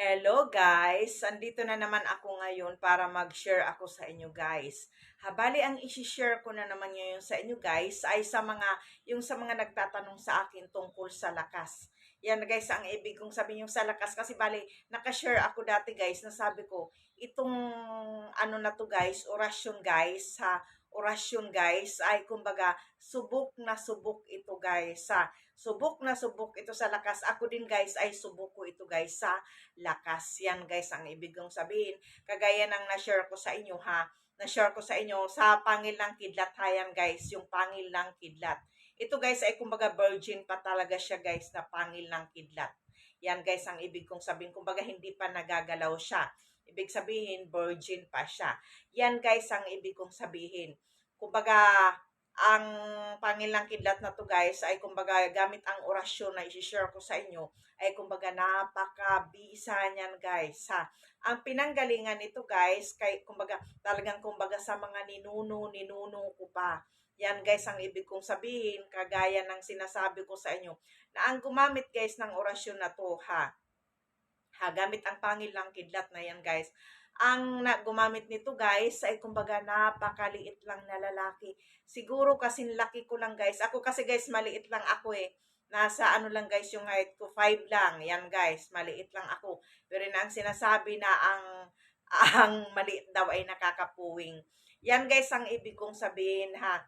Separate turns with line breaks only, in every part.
Hello guys! Andito na naman ako ngayon para mag-share ako sa inyo guys. Habali ang isi-share ko na naman ngayon sa inyo guys ay sa mga, yung sa mga nagtatanong sa akin tungkol sa lakas. Yan guys, ang ibig kong sabihin yung sa lakas kasi bali, nakashare ako dati guys na sabi ko, itong ano na to guys, orasyon guys, ha, orasyon guys ay kumbaga subok na subok ito guys sa subok na subok ito sa lakas. Ako din guys ay subok ko ito guys sa lakas. Yan guys ang ibig kong sabihin. Kagaya ng na-share ko sa inyo ha na-share ko sa inyo sa pangil ng kidlat ha yan guys yung pangil ng kidlat. Ito guys ay kumbaga virgin pa talaga siya guys na pangil ng kidlat. Yan guys ang ibig kong sabihin. Kumbaga hindi pa nagagalaw siya Ibig sabihin, virgin pa siya. Yan guys ang ibig kong sabihin. Kumbaga, ang pangilang kidlat na to guys ay kumbaga gamit ang orasyon na i-share ko sa inyo ay kumbaga napakabisa niyan guys ha. Ang pinanggalingan nito guys kay kumbaga talagang kumbaga sa mga ninuno ninuno ko pa. Yan guys ang ibig kong sabihin kagaya ng sinasabi ko sa inyo na ang gumamit guys ng orasyon na to ha ha, gamit ang pangilang kidlat na yan guys. Ang na, gumamit nito guys ay kumbaga napakaliit lang na lalaki. Siguro kasi laki ko lang guys. Ako kasi guys maliit lang ako eh. Nasa ano lang guys yung height ko, 5 lang. Yan guys, maliit lang ako. Pero na ang sinasabi na ang ang maliit daw ay nakakapuwing. Yan guys ang ibig kong sabihin ha.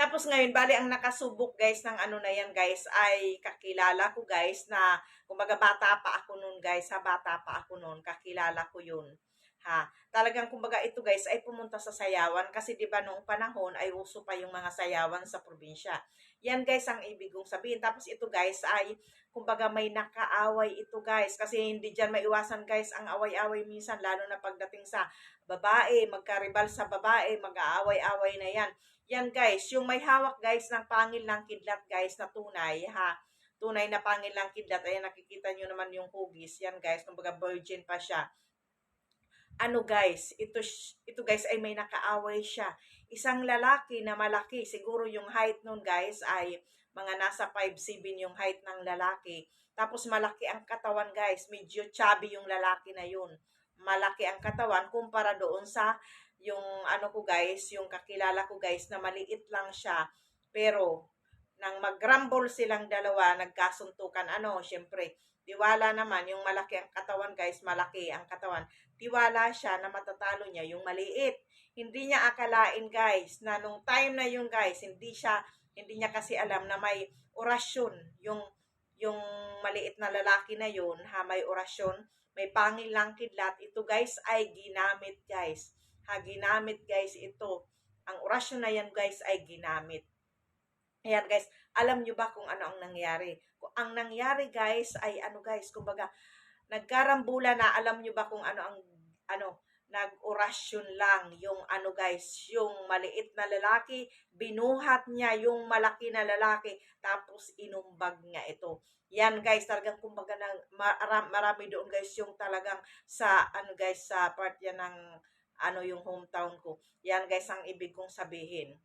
Tapos ngayon, bali ang nakasubok guys ng ano na yan guys ay kakilala ko guys na kumbaga bata pa ako noon guys, ha bata pa ako noon, kakilala ko yun. Ha, talagang kumbaga ito guys ay pumunta sa sayawan kasi 'di ba noong panahon ay uso pa yung mga sayawan sa probinsya. Yan guys ang ibig kong sabihin. Tapos ito guys ay kumbaga may nakaaway ito guys kasi hindi diyan maiwasan guys ang away-away minsan lalo na pagdating sa babae, magkaribal sa babae, mag-aaway-away na yan. Yan guys, yung may hawak guys ng pangil ng kidlat guys na tunay ha tunay na pangil ng kidlat. Ayan, nakikita nyo naman yung hugis. Yan guys, kumbaga virgin pa siya ano guys, ito, ito guys ay may nakaaway siya. Isang lalaki na malaki, siguro yung height nun guys ay mga nasa 5'7 yung height ng lalaki. Tapos malaki ang katawan guys, medyo chubby yung lalaki na yun. Malaki ang katawan kumpara doon sa yung ano ko guys, yung kakilala ko guys na maliit lang siya. Pero nang mag-rumble silang dalawa, nagkasuntukan ano, syempre, tiwala naman, yung malaki ang katawan guys, malaki ang katawan tiwala siya na matatalo niya yung maliit. Hindi niya akalain guys na nung time na yung guys, hindi siya hindi niya kasi alam na may orasyon yung yung maliit na lalaki na yun, ha, may orasyon, may pangil lang kidlat. Ito guys ay ginamit guys. Ha, ginamit guys ito. Ang orasyon na yan guys ay ginamit. Ayan guys, alam nyo ba kung ano ang nangyari? Ang nangyari guys ay ano guys, kumbaga, nagkarambula na alam nyo ba kung ano ang ano nag-orasyon lang yung ano guys, yung maliit na lalaki, binuhat niya yung malaki na lalaki, tapos inumbag nga ito. Yan guys, talagang kumbaga ng marami doon guys yung talagang sa ano guys sa part yan ng ano yung hometown ko. Yan guys ang ibig kong sabihin.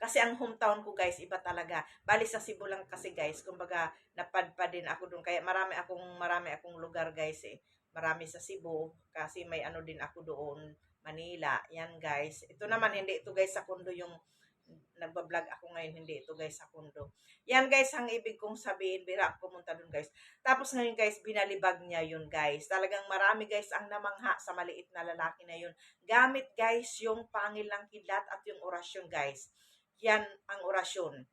Kasi ang hometown ko guys, iba talaga. Bali sa Cebu lang kasi guys, kumbaga napadpa din ako doon. Kaya marami akong marami akong lugar guys eh. Marami sa Cebu kasi may ano din ako doon, Manila. Yan guys. Ito naman hindi ito guys sa kundo yung nagba-vlog ako ngayon, hindi ito guys sa kundo. Yan guys, ang ibig kong sabihin, bira pumunta dun guys. Tapos ngayon guys, binalibag niya yun guys. Talagang marami guys ang namangha sa maliit na lalaki na yun. Gamit guys yung pangil ng kidlat at yung orasyon guys. Yan ang orasyon.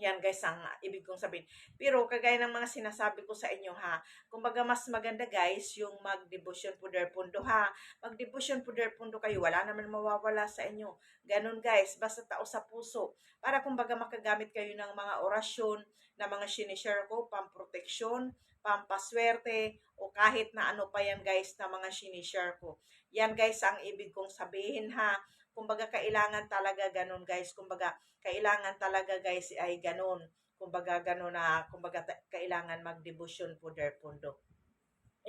Yan guys ang ibig kong sabihin. Pero kagaya ng mga sinasabi ko sa inyo ha, kumbaga mas maganda guys yung mag-devotion puder pundo ha. Mag-devotion puder pundo kayo, wala naman mawawala sa inyo. Ganun guys, basta tao sa puso. Para kumbaga makagamit kayo ng mga orasyon na mga sinishare ko, pamproteksyon, pampaswerte, o kahit na ano pa yan guys na mga sinishare ko. Yan guys ang ibig kong sabihin ha kumbaga kailangan talaga ganun guys. Kumbaga kailangan talaga guys ay ganun. Kumbaga ganun na kumbaga kailangan mag-devotion puder pundo.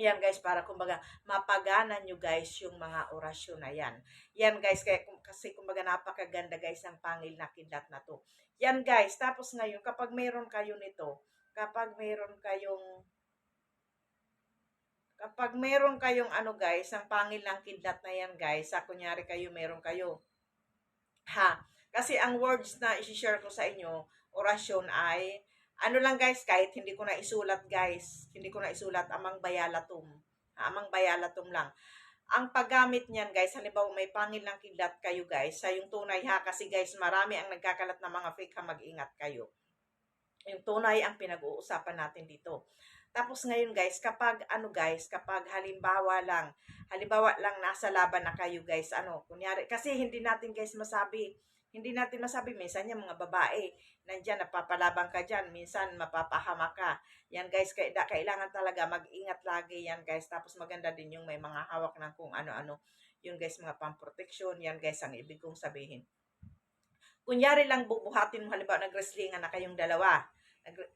Yan guys, para kumbaga mapagana nyo guys yung mga orasyon na yan. Yan guys, kaya, kasi kumbaga napakaganda guys ang pangil na kidlat na to. Yan guys, tapos ngayon kapag mayroon kayo nito, kapag mayroon kayong kapag meron kayong ano guys, ang pangil ng kidlat na yan guys, sa kunyari kayo, meron kayo. Ha? Kasi ang words na isi-share ko sa inyo, orasyon ay, ano lang guys, kahit hindi ko na isulat guys, hindi ko na isulat, amang bayalatum. Ha, amang bayalatum lang. Ang paggamit niyan guys, halimbawa may pangil ng kidlat kayo guys, sa yung tunay ha, kasi guys, marami ang nagkakalat ng mga fake ha, mag-ingat kayo. Yung tunay ang pinag-uusapan natin dito. Tapos ngayon guys, kapag ano guys, kapag halimbawa lang, halimbawa lang nasa laban na kayo guys, ano, kunyari, kasi hindi natin guys masabi, hindi natin masabi, minsan yung mga babae, nandyan, napapalabang ka dyan, minsan mapapahama ka. Yan guys, kailangan talaga mag-ingat lagi yan guys. Tapos maganda din yung may mga hawak ng kung ano-ano. Yun guys, mga pamproteksyon, yan guys, ang ibig kong sabihin. Kunyari lang bubuhatin mo, halimbawa nag-wrestlingan na kayong dalawa,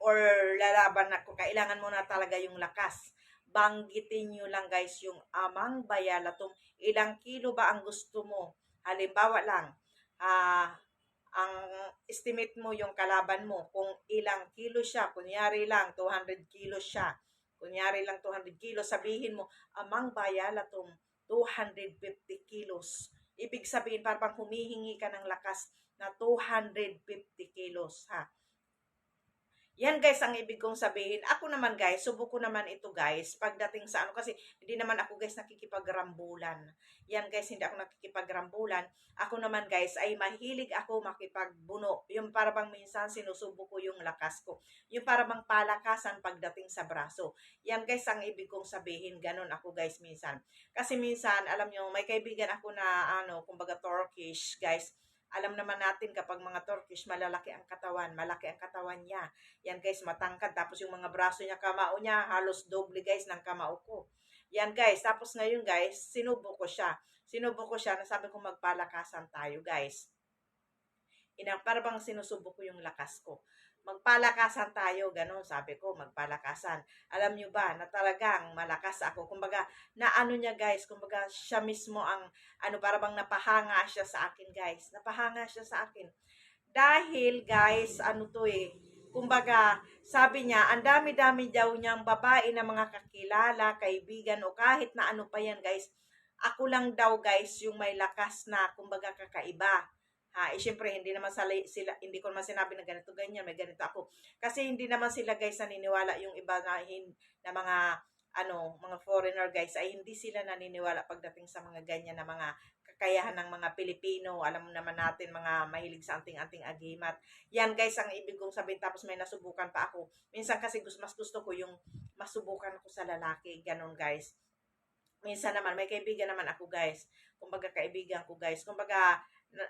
or lalaban kung kailangan mo na talaga yung lakas. Banggitin nyo lang guys yung amang bayalatum. Ilang kilo ba ang gusto mo? Halimbawa lang, ah, ang estimate mo yung kalaban mo, kung ilang kilo siya, kunyari lang 200 kilo siya, kunyari lang 200 kilo, sabihin mo, amang bayalatum, 250 kilos. Ibig sabihin, parang humihingi ka ng lakas na 250 kilos, ha? Yan guys ang ibig kong sabihin. Ako naman guys, subok ko naman ito guys. Pagdating sa ano kasi hindi naman ako guys nakikipagrambulan. Yan guys, hindi ako nakikipagrambulan. Ako naman guys ay mahilig ako makipagbuno. Yung para bang minsan sinusubo ko yung lakas ko. Yung para bang palakasan pagdating sa braso. Yan guys ang ibig kong sabihin. Ganon ako guys minsan. Kasi minsan, alam nyo, may kaibigan ako na ano, kumbaga Turkish guys alam naman natin kapag mga Turkish, malalaki ang katawan, malaki ang katawan niya. Yan guys, matangkad. Tapos yung mga braso niya, kamao niya, halos doble guys ng kamao ko. Yan guys, tapos ngayon guys, sinubo ko siya. Sinubo ko siya, nasabi ko magpalakasan tayo guys. Ina, para bang sinusubo ko yung lakas ko. Magpalakasan tayo, ganun, sabi ko, magpalakasan. Alam nyo ba, na talagang malakas ako. Kumbaga, na ano niya guys, kumbaga siya mismo ang, ano, para bang napahanga siya sa akin guys. Napahanga siya sa akin. Dahil guys, ano to eh, kumbaga, sabi niya, ang dami-dami daw niyang babae na mga kakilala, kaibigan, o kahit na ano pa yan guys, ako lang daw guys yung may lakas na, kumbaga, kakaiba. Ha, eh, syempre, hindi naman sila, sila, hindi ko naman sinabi na ganito, ganyan, may ganito ako. Kasi hindi naman sila guys naniniwala yung iba na, hin, na mga, ano, mga foreigner guys, ay hindi sila naniniwala pagdating sa mga ganyan na mga kakayahan ng mga Pilipino. Alam mo naman natin, mga mahilig sa anting-anting agimat. Yan guys, ang ibig kong sabihin. Tapos may nasubukan pa ako. Minsan kasi mas gusto ko yung masubukan ko sa lalaki. Ganon guys. Minsan naman, may kaibigan naman ako guys. Kumbaga kaibigan ko guys. Kumbaga,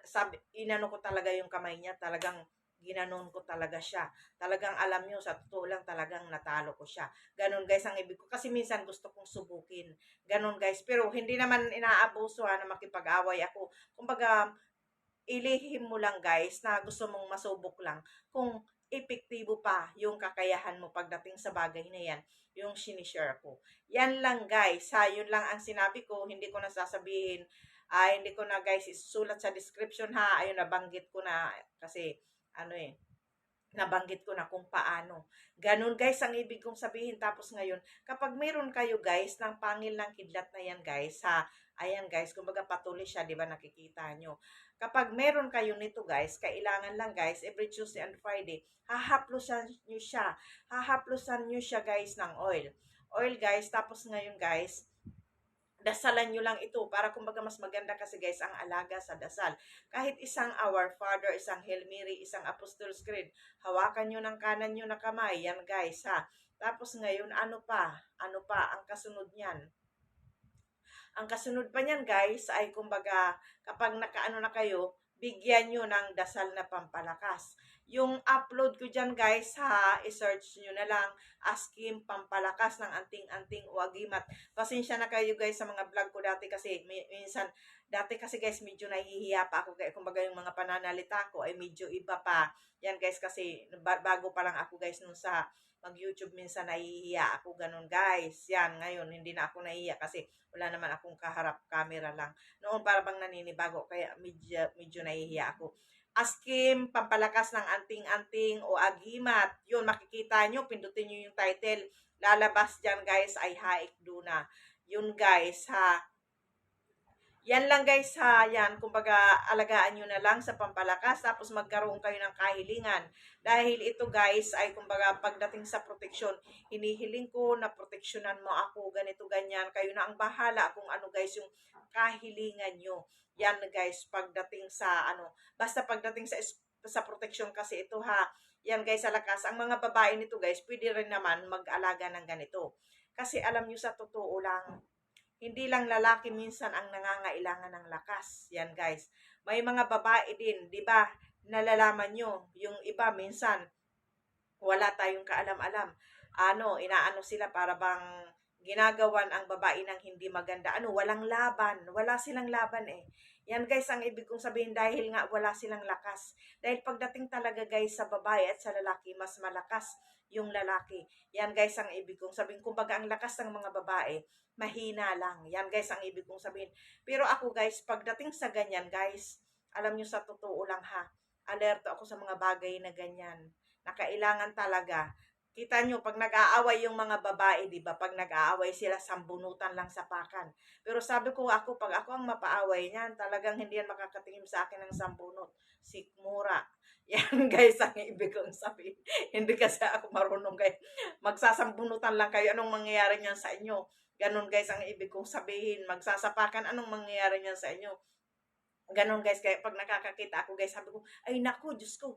sabi, inano ko talaga yung kamay niya, talagang ginanon ko talaga siya. Talagang alam nyo, sa totoo lang talagang natalo ko siya. Ganon guys ang ibig ko. Kasi minsan gusto kong subukin. Ganon guys. Pero hindi naman inaabuso ha, na makipag-away ako. Kumbaga, ilihim mo lang guys na gusto mong masubok lang kung epektibo pa yung kakayahan mo pagdating sa bagay na yan, yung sinishare ko. Yan lang guys, ha, yun lang ang sinabi ko, hindi ko na ay hindi ko na guys isusulat sa description ha. Ayun nabanggit ko na kasi ano eh nabanggit ko na kung paano. Ganun guys ang ibig kong sabihin. Tapos ngayon, kapag meron kayo guys ng pangil ng kidlat na yan guys ha. Ayan guys, kumbaga patuloy siya, di ba nakikita nyo. Kapag meron kayo nito guys, kailangan lang guys, every Tuesday and Friday, hahaplusan nyo siya. Hahaplusan nyo siya guys ng oil. Oil guys, tapos ngayon guys, dasalan nyo lang ito para kumbaga mas maganda kasi guys ang alaga sa dasal. Kahit isang Our Father, isang Hail Mary, isang Apostles' Creed, hawakan nyo ng kanan nyo na kamay, yan guys ha. Tapos ngayon, ano pa? Ano pa ang kasunod niyan? Ang kasunod pa niyan guys ay kumbaga kapag nakaano na kayo, bigyan nyo ng dasal na pampalakas. Yung upload ko dyan guys ha, i-search nyo na lang Askim Pampalakas ng Anting-Anting Uagimat. Pasensya na kayo guys sa mga vlog ko dati kasi mi- minsan, dati kasi guys medyo nahihiya pa ako. Kaya kumbaga yung mga pananalita ko ay medyo iba pa. Yan guys kasi ba- bago pa lang ako guys nung sa mag-YouTube minsan nahihiya ako ganun guys. Yan ngayon hindi na ako nahihiya kasi wala naman akong kaharap camera lang. Noon para bang naninibago kaya medyo, medyo nahihiya ako. Askim, pampalakas ng anting-anting o agimat. Yun, makikita nyo, pindutin nyo yung title. Lalabas dyan guys ay haik duna. Yun guys ha. Yan lang guys ha, yan, kumbaga alagaan nyo na lang sa pampalakas tapos magkaroon kayo ng kahilingan. Dahil ito guys ay kumbaga pagdating sa proteksyon, hinihiling ko na proteksyonan mo ako, ganito ganyan, kayo na ang bahala kung ano guys yung kahilingan nyo. Yan guys, pagdating sa ano, basta pagdating sa sa proteksyon kasi ito ha. Yan guys sa lakas, ang mga babae nito guys, pwede rin naman mag-alaga ng ganito. Kasi alam nyo sa totoo lang, hindi lang lalaki minsan ang nangangailangan ng lakas. Yan guys. May mga babae din, 'di ba? Nalalaman nyo, yung iba minsan wala tayong kaalam-alam. Ano, inaano sila para bang ginagawan ang babae ng hindi maganda. Ano, walang laban. Wala silang laban eh. Yan guys, ang ibig kong sabihin dahil nga wala silang lakas. Dahil pagdating talaga guys sa babae at sa lalaki, mas malakas yung lalaki. Yan guys, ang ibig kong sabihin. Kumbaga, ang lakas ng mga babae, mahina lang. Yan guys, ang ibig kong sabihin. Pero ako guys, pagdating sa ganyan guys, alam nyo sa totoo lang ha, alerto ako sa mga bagay na ganyan. Na kailangan talaga Kita nyo, pag nag-aaway yung mga babae, di ba? Pag nag-aaway sila, sambunutan lang sa pakan. Pero sabi ko ako, pag ako ang mapaaway niyan, talagang hindi yan makakatingin sa akin ng sambunot. Sikmura. Yan guys, ang ibig kong sabihin. hindi kasi ako marunong guys. Magsasambunutan lang kayo. Anong mangyayari niyan sa inyo? Ganon guys ang ibig kong sabihin. Magsasapakan, anong mangyayari niyan sa inyo? Ganon guys, kaya pag nakakakita ako guys, sabi ko, ay naku, Diyos ko,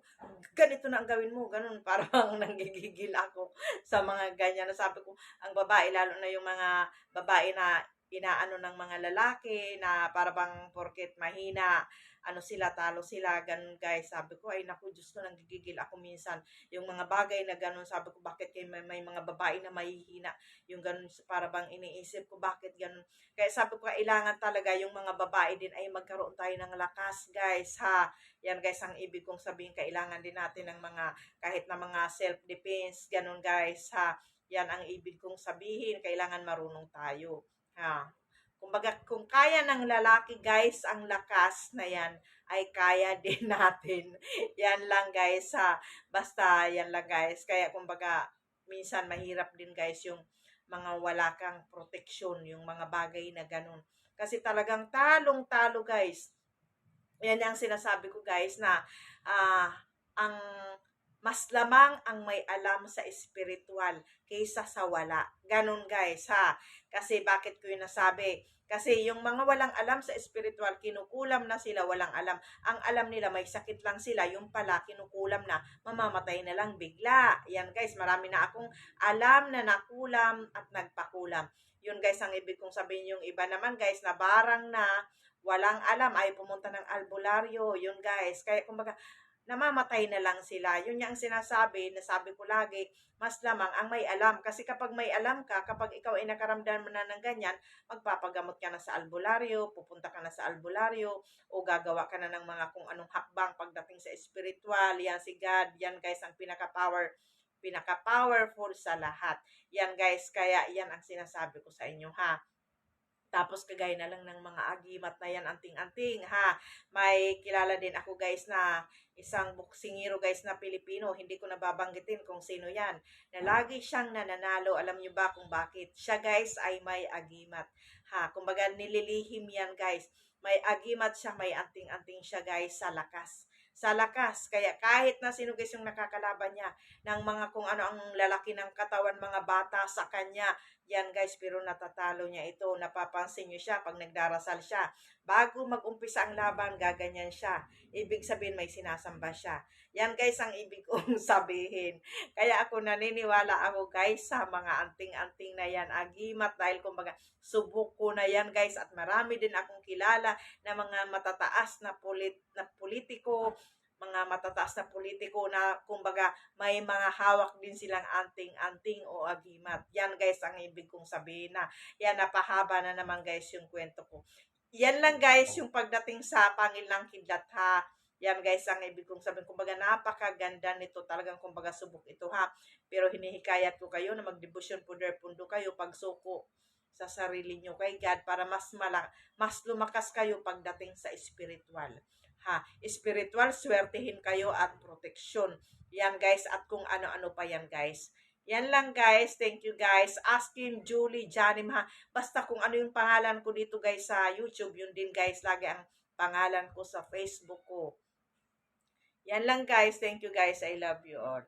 ganito na ang gawin mo, ganon, parang nanggigigil ako sa mga ganyan. Sabi ko, ang babae, lalo na yung mga babae na inaano ng mga lalaki, na para bang porket mahina, ano sila, talo sila, ganun guys. Sabi ko, ay naku, Diyos ko, nanggigigil ako minsan. Yung mga bagay na ganun, sabi ko, bakit kay may, may mga babae na mahihina? Yung ganun, para bang iniisip ko, bakit ganun? Kaya sabi ko, kailangan talaga yung mga babae din ay magkaroon tayo ng lakas, guys, ha? Yan, guys, ang ibig kong sabihin, kailangan din natin ng mga, kahit na mga self-defense, ganun, guys, ha? Yan ang ibig kong sabihin, kailangan marunong tayo, ha? Kumbaga, kung kaya ng lalaki, guys, ang lakas na yan, ay kaya din natin. yan lang, guys, ha. Basta, yan lang, guys. Kaya, kumbaga, minsan mahirap din, guys, yung mga wala kang proteksyon, yung mga bagay na ganun. Kasi talagang talong-talo, guys. Yan ang sinasabi ko, guys, na ah ang mas lamang ang may alam sa espiritual kaysa sa wala. Ganun guys ha. Kasi bakit ko yun nasabi? Kasi yung mga walang alam sa espiritual, kinukulam na sila, walang alam. Ang alam nila, may sakit lang sila. Yung pala, kinukulam na, mamamatay na lang bigla. Yan guys, marami na akong alam na nakulam at nagpakulam. Yun guys, ang ibig kong sabihin yung iba naman guys, na barang na, walang alam, ay pumunta ng albularyo. Yun guys. Kaya kumbaga, namamatay na lang sila. Yun yung sinasabi, nasabi ko lagi, mas lamang ang may alam. Kasi kapag may alam ka, kapag ikaw ay nakaramdam na ng ganyan, magpapagamot ka na sa albularyo, pupunta ka na sa albularyo, o gagawa ka na ng mga kung anong hakbang pagdating sa spiritual, yan si God, yan guys ang pinaka-power, pinaka-powerful sa lahat. Yan guys, kaya yan ang sinasabi ko sa inyo ha. Tapos kagaya na lang ng mga agimat na yan, anting-anting, ha. May kilala din ako guys na isang boksingero guys na Pilipino, hindi ko nababanggitin kung sino yan, na lagi siyang nananalo. Alam niyo ba kung bakit? Siya guys ay may agimat. Ha, kumbaga nililihim yan guys. May agimat siya, may anting-anting siya guys sa lakas sa lakas. Kaya kahit na sino guys yung nakakalaban niya ng mga kung ano ang lalaki ng katawan, mga bata sa kanya, yan guys, pero natatalo niya ito. Napapansin niyo siya pag nagdarasal siya. Bago mag-umpisa ang laban, gaganyan siya. Ibig sabihin may sinasamba siya. Yan guys ang ibig kong sabihin. Kaya ako naniniwala ako guys sa mga anting-anting na yan. Agimat dahil kumbaga subok ko na yan guys at marami din akong kilala na mga matataas na, polit, na politiko, mga matataas na politiko na kumbaga may mga hawak din silang anting-anting o agimat. Yan guys ang ibig kong sabihin na yan napahaba na naman guys yung kwento ko. Yan lang guys yung pagdating sa pangil ng kidlat ha. Yan guys ang ibig kong sabihin. Kumbaga napakaganda nito. Talagang kumbaga subok ito ha. Pero hinihikayat ko kayo na magdebosyon punder pundo kayo pagsuko sa sarili nyo kay God para mas mala, mas lumakas kayo pagdating sa spiritual. Ha, spiritual, swertihin kayo at proteksyon. Yan guys, at kung ano-ano pa yan guys. Yan lang guys. Thank you guys. Asking Julie Janim ha. Basta kung ano yung pangalan ko dito guys sa YouTube, yun din guys. Lagi ang pangalan ko sa Facebook ko. Yan lang guys. Thank you guys. I love you all.